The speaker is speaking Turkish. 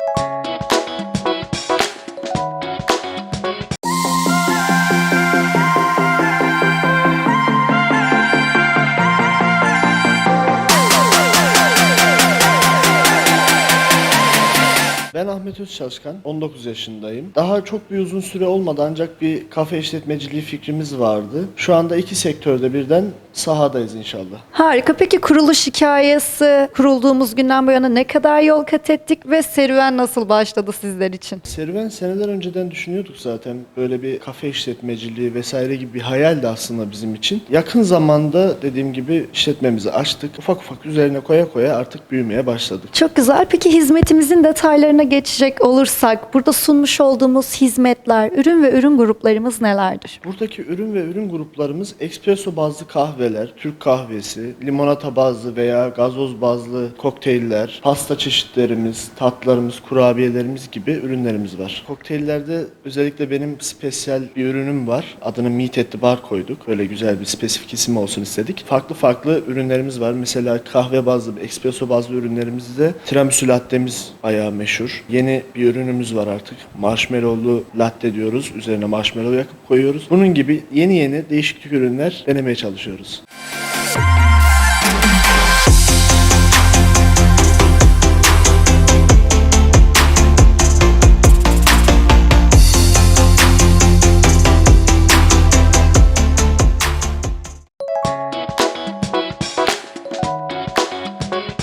you Ben Ahmet Özçaşkan, 19 yaşındayım. Daha çok bir uzun süre olmadı ancak bir kafe işletmeciliği fikrimiz vardı. Şu anda iki sektörde birden sahadayız inşallah. Harika. Peki kuruluş hikayesi, kurulduğumuz günden bu yana ne kadar yol kat ettik ve serüven nasıl başladı sizler için? Serüven seneler önceden düşünüyorduk zaten. Böyle bir kafe işletmeciliği vesaire gibi bir hayaldi aslında bizim için. Yakın zamanda dediğim gibi işletmemizi açtık. Ufak ufak üzerine koya koya artık büyümeye başladık. Çok güzel. Peki hizmetimizin detaylarına geçecek olursak, burada sunmuş olduğumuz hizmetler, ürün ve ürün gruplarımız nelerdir? Buradaki ürün ve ürün gruplarımız espresso bazlı kahveler, Türk kahvesi, limonata bazlı veya gazoz bazlı kokteyller, pasta çeşitlerimiz, tatlarımız, kurabiyelerimiz gibi ürünlerimiz var. Kokteyllerde özellikle benim spesiyel bir ürünüm var. Adını Meat at the Bar koyduk. Öyle güzel bir spesifik isim olsun istedik. Farklı farklı ürünlerimiz var. Mesela kahve bazlı, espresso bazlı ürünlerimizde tiramisu lattemiz bayağı meşhur. Yeni bir ürünümüz var artık. Marshmallowlu latte diyoruz. Üzerine marshmallow yakıp koyuyoruz. Bunun gibi yeni yeni değişik ürünler denemeye çalışıyoruz.